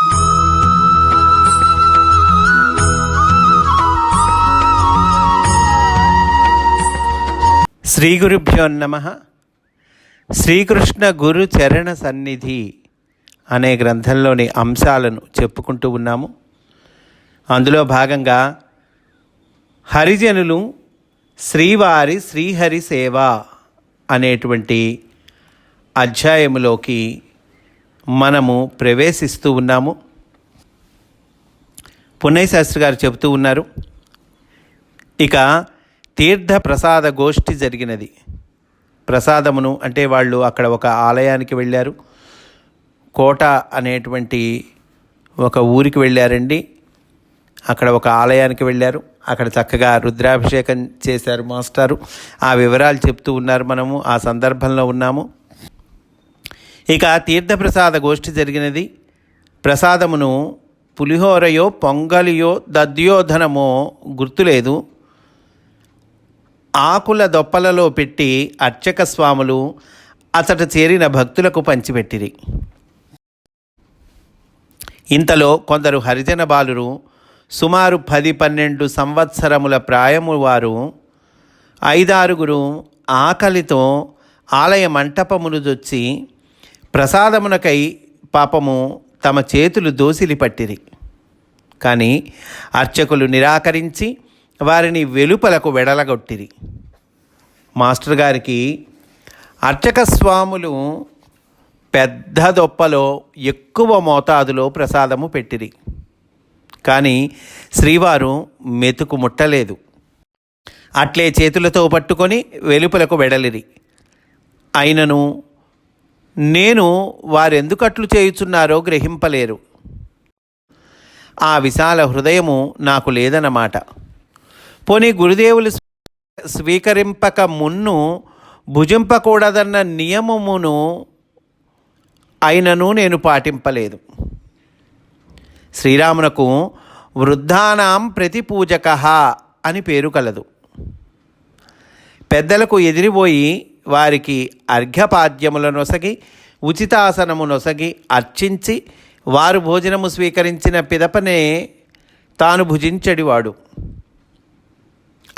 శ్రీ గురుభ్యో నమ. శ్రీకృష్ణ గురు చరణ సన్నిధి అనే గ్రంథంలోని అంశాలను చెప్పుకుంటూ ఉన్నాము. అందులో భాగంగా హరిజనులు శ్రీవారి శ్రీహరి సేవ అనేటువంటి అధ్యాయములోకి మనము ప్రవేశిస్తూ ఉన్నాము. పున్నయ్య శాస్త్రి గారు చెబుతూ ఉన్నారు ఇక తీర్థ ప్రసాద గోష్ఠి జరిగినది. ప్రసాదమును అంటే వాళ్ళు అక్కడ ఒక ఆలయానికి వెళ్ళారు. కోట అనేటువంటి ఒక ఊరికి వెళ్ళారండి. అక్కడ ఒక ఆలయానికి వెళ్ళారు. అక్కడ చక్కగా రుద్రాభిషేకం చేశారు మాస్టారు. ఆ వివరాలు చెప్తూ ఉన్నారు మనము. ఆ సందర్భంలో ఉన్నాము. ఇక తీర్థప్రసాద గోష్ఠి జరిగినది. ప్రసాదమును పులిహోరయో పొంగలియో దద్యోధనమో గుర్తులేదు. ఆకుల దొప్పలలో పెట్టి అర్చక స్వాములు అతడు చేరిన భక్తులకు పంచిపెట్టిరి. ఇంతలో కొందరు హరిజన బాలురు సుమారు పది పన్నెండు సంవత్సరముల ప్రాయము వారు ఐదారుగురు ఆకలితో ఆలయ మంటపమును జొచ్చి ప్రసాదమునకై పాపము తమ చేతులు దోసిలి పట్టిరి. కానీ అర్చకులు నిరాకరించి వారిని వెలుపలకు వెడలగొట్టిరి. మాస్టర్ గారికి అర్చక స్వాములు పెద్ద దొప్పలో ఎక్కువ మోతాదులో ప్రసాదము పెట్టిరి. కానీ శ్రీవారు మెతుకు ముట్టలేదు. అట్లే చేతులతో పట్టుకొని వెలుపలకు వెడలిరి. అయినను నేను వారెందుకట్లు చేయుచున్నారో గ్రహింపలేరు. ఆ విశాల హృదయము నాకు లేదన్నమాట. పోనీ గురుదేవులు స్వీకరింపక మున్ను భుజింపకూడదన్న నియమమును అయినను నేను పాటింపలేదు. శ్రీరామునకు వృద్ధానాం ప్రతిపూజక అని పేరు కలదు. పెద్దలకు ఎదిరిపోయి వారికి అర్ఘ్యపాద్యముల నొసగి ఉచితాసనము నొసగి అర్చించి వారు భోజనము స్వీకరించిన పిదపనే తాను భుజించడివాడు.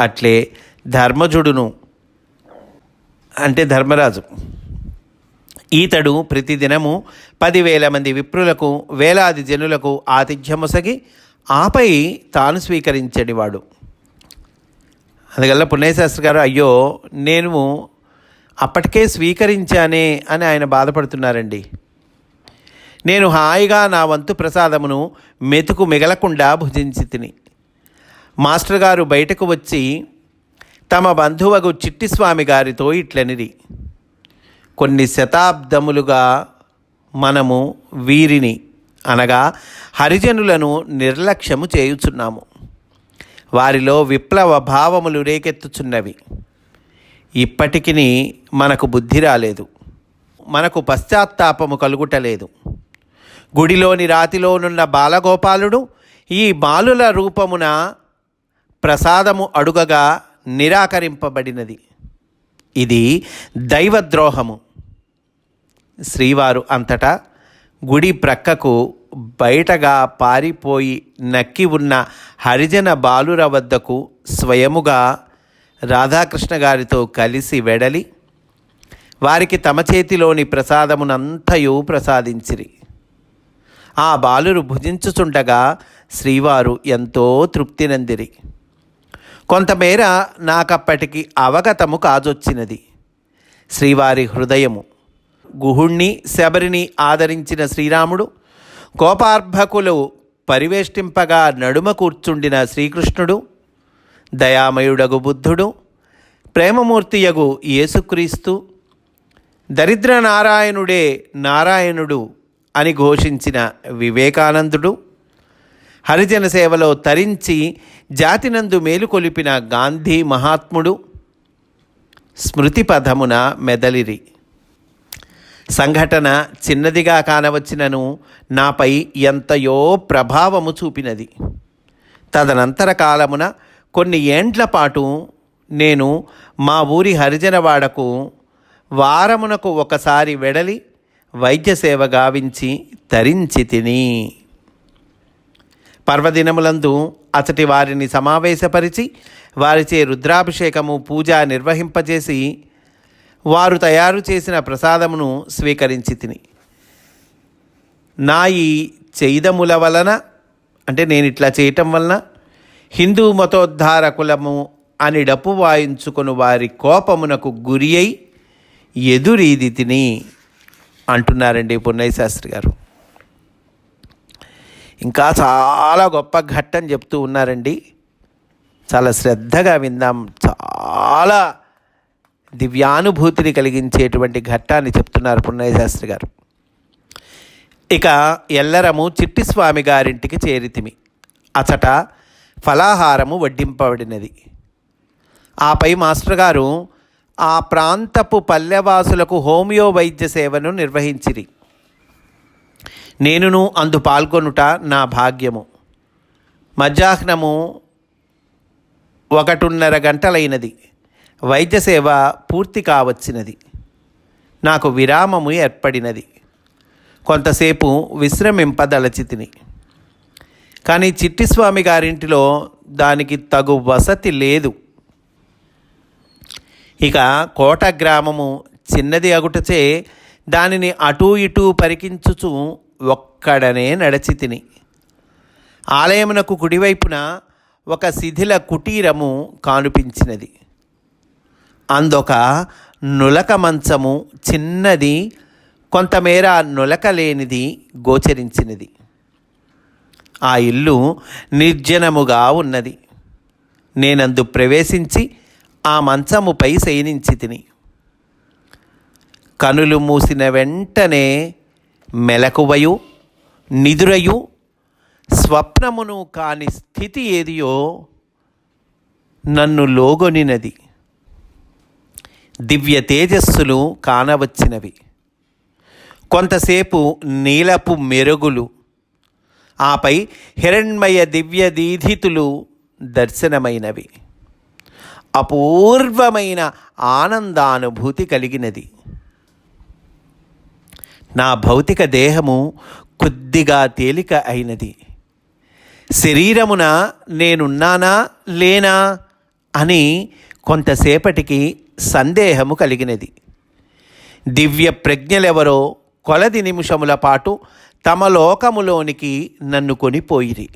అట్లే ధర్మజుడును అంటే ధర్మరాజు. ఈతడు ప్రతిదినము పదివేల మంది విప్రులకు వేలాది జనులకు ఆతిథ్యముసగి ఆపై తాను స్వీకరించడివాడు. అందువల్ల పుణ్యశాస్త్రి గారు అయ్యో నేను అప్పటికే స్వీకరించానే అని ఆయన బాధపడుతున్నారండి. నేను హాయిగా నా వంతు ప్రసాదమును మెతుకు మిగలకుండా భుజించి తిని. మాస్టర్ గారు బయటకు వచ్చి తమ బంధువగు చిట్టిస్వామి గారితో ఇట్లనిది కొన్ని శతాబ్దములుగా మనము వీరిని అనగా హరిజనులను నిర్లక్ష్యము చేయుచున్నాము. వారిలో విప్లవ భావములు రేకెత్తుచున్నవి. ఇప్పటికీ మనకు బుద్ధి రాలేదు. మనకు పశ్చాత్తాపము కలుగుటలేదు. గుడిలోని రాతిలోనున్న బాలగోపాలుడు ఈ బాలుల రూపమున ప్రసాదము అడుగగా నిరాకరింపబడినది. ఇది దైవద్రోహము. శ్రీవారు అంతటా గుడి ప్రక్కకు బయటగా పారిపోయి నక్కి ఉన్న హరిజన బాలుర వద్దకు స్వయముగా రాధాకృష్ణ గారితో కలిసి వెడలి వారికి తమ చేతిలోని ప్రసాదమునంతయు ప్రసాదించిరి. ఆ బాలురు భుజించుచుండగా శ్రీవారు ఎంతో తృప్తినందిరి కొంతమేర నాకప్పటికి అవగతము కాజొచ్చినది. శ్రీవారి హృదయము గుహుణ్ణి శబరిని ఆదరించిన శ్రీరాముడు కోపార్భకులు పరివేష్టింపగా నడుమ కూర్చుండిన శ్రీకృష్ణుడు దయామయుడగు బుద్ధుడు ప్రేమమూర్తియగు యేసుక్రీస్తు దరిద్ర నారాయణుడే నారాయణుడు అని ఘోషించిన వివేకానందుడు హరిజన సేవలో తరించి జాతినందు మేలుకొలిపిన గాంధీ మహాత్ముడు స్మృతి పథమున మెదలిరి. సంఘటన చిన్నదిగా కానవచ్చినను నాపై ఎంతయో ప్రభావము చూపినది. తదనంతర కాలమున కొన్ని ఏండ్ల పాటు నేను మా ఊరి హరిజనవాడకు వారమునకు ఒకసారి వెడలి వైద్య సేవ గావించి తరించి తిని. పర్వదినములందు అతటి వారిని సమావేశపరిచి వారిచే రుద్రాభిషేకము పూజ నిర్వహింపజేసి వారు తయారు చేసిన ప్రసాదమును స్వీకరించి తిని. నా ఈ చేదముల వలన అంటే నేను ఇట్లా చేయటం వలన హిందూ మతోద్ధారకులము అని డప్పు వాయించుకుని వారి కోపమునకు గురి అయి ఎదురీది తిని అంటున్నారండి పున్నయ్య శాస్త్రి గారు. ఇంకా చాలా గొప్ప ఘట్టం చెప్తూ ఉన్నారండి. చాలా శ్రద్ధగా విందాం. చాలా దివ్యానుభూతిని కలిగించేటువంటి ఘట్టాన్ని చెప్తున్నారు పున్నయ్య శాస్త్రి గారు. ఇక ఎల్లరము చిట్టి స్వామి గారింటికి చేరితిమి. అచట ఫలాహారము వడ్డింపబడినది. ఆపై మాస్టర్ గారు ఆ ప్రాంతపు పల్లెవాసులకు హోమియో వైద్య సేవను నిర్వహించిరి. నేనును అందు పాల్గొనుట నా భాగ్యము. మధ్యాహ్నము ఒకటిన్నర గంటలైనది. వైద్య సేవ పూర్తి కావచ్చినది. నాకు విరామము ఏర్పడినది. కొంతసేపు విశ్రమింపదలచితిని. కానీ చిట్టిస్వామి గారింటిలో దానికి తగు వసతి లేదు. ఇక కోట గ్రామము చిన్నది అగుటచే దానిని అటూ ఇటూ పరికించుచు ఒక్కడనే నడచి తిని. ఆలయమునకు కుడివైపున ఒక శిథిల కుటీరము కానుపించినది. అందొక నులక మంచము చిన్నది కొంతమేర నులక లేనిది గోచరించినది. ఆ ఇల్లు నిర్జనముగా ఉన్నది. నేనందు ప్రవేశించి ఆ మంచముపై శయనించి తిని. కనులు మూసిన వెంటనే మెలకువయు నిదురయు స్వప్నమును కాని స్థితి ఏదియో నన్ను లోగొనినది. దివ్య తేజస్సులు కానవచ్చినవి. కొంతసేపు నీలపు మెరుగులు ఆపై హిరణ్మయ దివ్య దీధితులు దర్శనమైనవి. అపూర్వమైన ఆనందానుభూతి కలిగినది. నా భౌతిక దేహము కొద్దిగా తేలిక అయినది. శరీరమున నేనున్నానా లేనా అని కొంతసేపటికి సందేహము కలిగినది. దివ్య ప్రజ్ఞలెవరో కొలది నిమిషముల పాటు తమ లోకములోనికి నన్ను కొనిపోయిరి.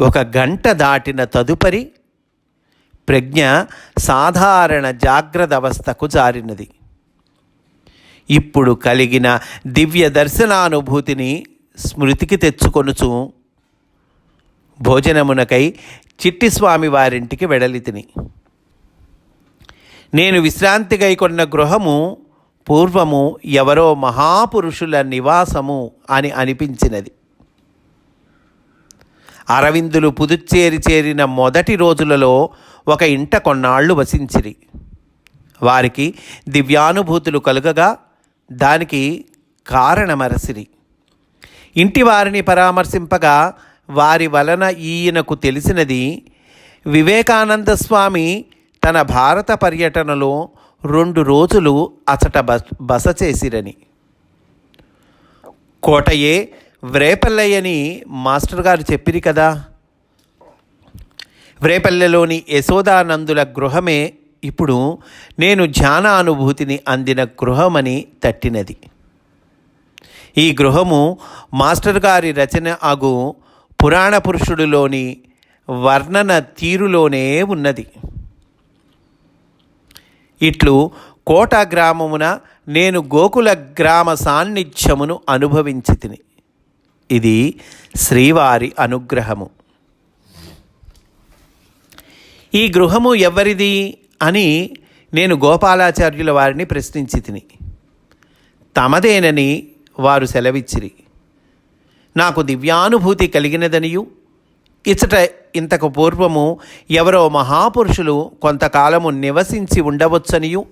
ఒక గంట దాటిన తదుపరి ప్రజ్ఞ సాధారణ జాగ్రత్త అవస్థకు జారినది. ఇప్పుడు కలిగిన దివ్య దర్శనానుభూతిని స్మృతికి తెచ్చుకొనుచు భోజనమునకై చిట్టిస్వామి వారింటికి వెడలితిని. నేను విశ్రాంతిగై కొన్న గృహము పూర్వము ఎవరో మహాపురుషుల నివాసము అని అనిపించినది. అరవిందులు పుదుచ్చేరి చేరిన మొదటి రోజులలో ఒక ఇంట కొన్నాళ్ళు వసించిరి. వారికి దివ్యానుభూతులు కలుగగా దానికి కారణమరసిరి. ఇంటి వారిని పరామర్శింపగా వారి వలన ఈయనకు తెలిసినది వివేకానంద స్వామి తన భారత పర్యటనలో రెండు రోజులు అచట బస చేసిరని. కోటయే వ్రేపల్లయ్యని మాస్టర్ గారు చెప్పిరి కదా. వ్రేపల్లెలోని యశోదానందుల గృహమే ఇప్పుడు నేను ధ్యాన అనుభూతిని అందిన గృహమని తట్టినది. ఈ గృహము మాస్టర్ గారి రచన అగు పురాణ పురుషుడిలోని వర్ణన తీరులోనే ఉన్నది. ఇట్లు కోట గ్రామమున నేను గోకుల గ్రామ సాన్నిధ్యమును అనుభవించి తిని ఇది శ్రీవారి అనుగ్రహము. ఈ గృహము ఎవరిది అని నేను గోపాలాచార్యుల వారిని ప్రశ్నించి తిని తమదేనని వారు సెలవిచ్చిరి. నాకు దివ్యానుభూతి కలిగినదనియు ఇచ్చట ఇంతకు పూర్వము ఎవరో మహాపురుషులు కొంతకాలము నివసించి ఉండవచ్చనియు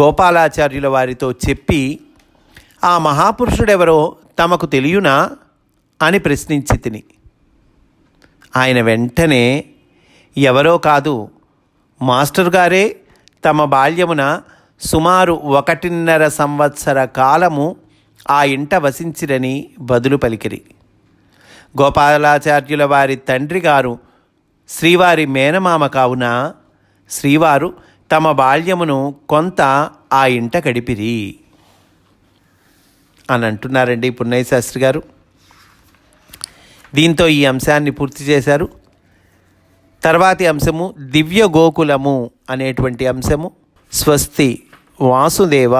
గోపాలాచార్యుల వారితో చెప్పి ఆ మహాపురుషుడెవరో తమకు తెలియనా అని ప్రశ్నించి తిని. ఆయన వెంటనే ఎవరో కాదు మాస్టర్ గారే తమ బాల్యమున సుమారు ఒకటిన్నర సంవత్సర కాలము ఆ ఇంట వసించిరని బదులు పలికిరి. గోపాలాచార్యుల వారి తండ్రి గారు శ్రీవారి మేనమామ కావున శ్రీవారు తమ బాల్యమును కొంత ఆ ఇంట గడిపిరి అని అంటున్నారండి పున్నయ్య శాస్త్రి గారు. దీంతో ఈ అంశాన్ని పూర్తి చేశారు. తర్వాతి అంశము దివ్య గోకులము అనేటువంటి అంశము. స్వస్తి వాసుదేవ